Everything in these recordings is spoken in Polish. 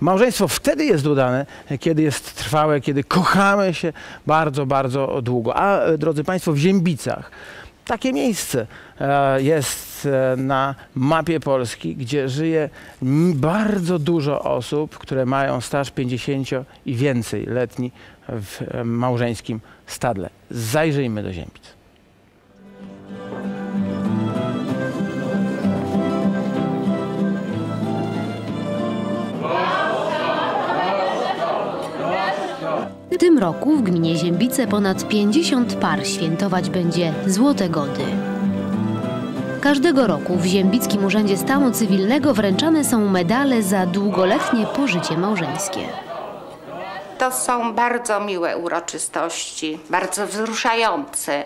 Małżeństwo wtedy jest udane, kiedy jest trwałe, kiedy kochamy się bardzo, bardzo długo. A e, drodzy Państwo, w Ziębicach takie miejsce e, jest e, na mapie Polski, gdzie żyje bardzo dużo osób, które mają staż 50 i więcej letni w małżeńskim stadle. Zajrzyjmy do Ziębic. Roku w gminie Ziębice ponad 50 par świętować będzie Złote Gody. Każdego roku w Ziębickim Urzędzie Stanu Cywilnego wręczane są medale za długoletnie pożycie małżeńskie. To są bardzo miłe uroczystości, bardzo wzruszające.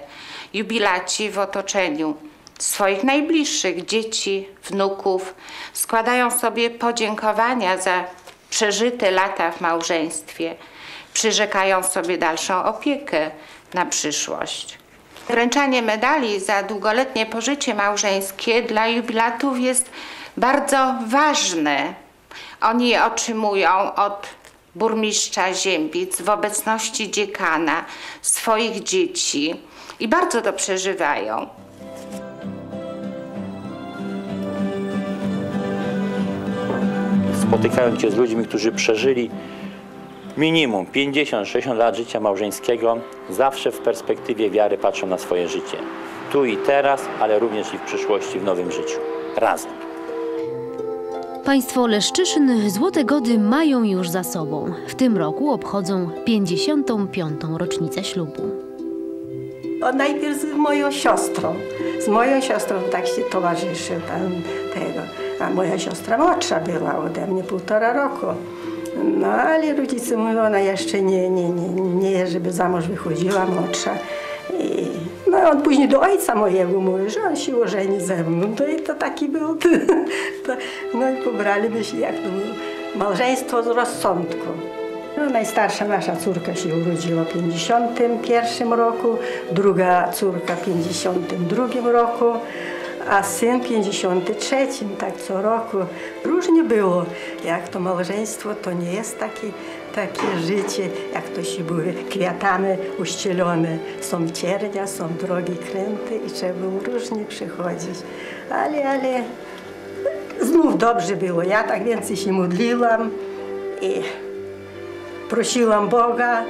Jubilaci w otoczeniu swoich najbliższych dzieci, wnuków składają sobie podziękowania za przeżyte lata w małżeństwie, przyrzekają sobie dalszą opiekę na przyszłość. Wręczanie medali za długoletnie pożycie małżeńskie dla jubilatów jest bardzo ważne. Oni je otrzymują od burmistrza Ziębic w obecności dziekana swoich dzieci i bardzo to przeżywają. spotykając się z ludźmi, którzy przeżyli minimum 50-60 lat życia małżeńskiego, zawsze w perspektywie wiary patrzą na swoje życie. Tu i teraz, ale również i w przyszłości, w nowym życiu. Razem. Państwo Leszczyszyn Złote Gody mają już za sobą. W tym roku obchodzą 55. rocznicę ślubu. O, najpierw z moją siostrą. Z moją siostrą tak się towarzyszy tam tego. A moja siostra młodsza była ode mnie półtora roku. No ale rodzice mówią, ona jeszcze nie, nie, nie, nie żeby za mąż wychodziła młodsza. I, no i on później do ojca mojego mówi, że on się ożeni ze mną. No i to taki był. To, no i pobraliśmy się, jak to było, małżeństwo z rozsądku. No, najstarsza nasza córka się urodziła w 51 roku, druga córka w 52 roku, a syn w 53, tak co roku. Różnie było. Jak to małżeństwo, to nie jest takie, takie życie, jak to się mówi, kwiatami uścielone. Są ciernia, są drogi kręty i trzeba było różnie przychodzić. Ale, ale znów dobrze było. Ja tak więcej się modliłam i prosiłam Boga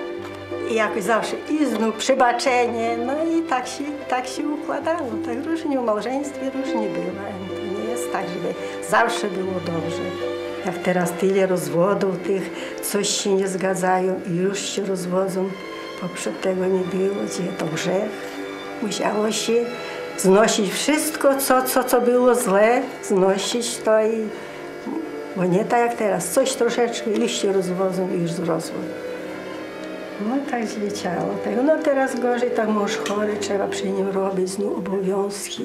i jakoś zawsze i znów przebaczenie, no i tak się, tak się układało. Tak różnie w małżeństwie różnie bywa. To nie jest tak, żeby zawsze było dobrze. Jak teraz tyle rozwodów, tych coś się nie zgadzają i już się rozwodzą. Poprzed tego nie było, gdzie to grzech. Musiało się znosić wszystko, co, co, co było złe, znosić to i bo nie tak jak teraz, coś troszeczkę się rozwodzą i już zrosło. No tak zleciało tego. No teraz gorzej, tak mąż chory, trzeba przy nim robić znów obowiązki.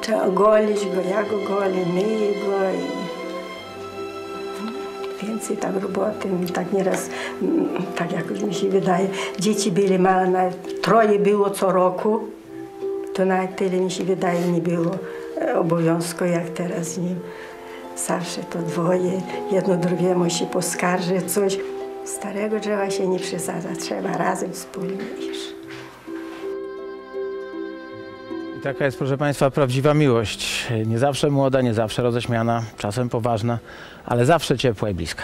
Trzeba golić go, ja go golię, myję go i więcej tak roboty, tak nieraz, mm, tak jakoś mi się wydaje, dzieci byli małe, nawet troje było co roku, to nawet tyle mi się wydaje nie było e, obowiązku jak teraz z nim. Zawsze to dwoje, jedno drugiemu się poskarży coś. Starego drzewa się nie przesadza, trzeba razem wspólnie iść. I taka jest, proszę Państwa, prawdziwa miłość. Nie zawsze młoda, nie zawsze roześmiana, czasem poważna, ale zawsze ciepła i bliska.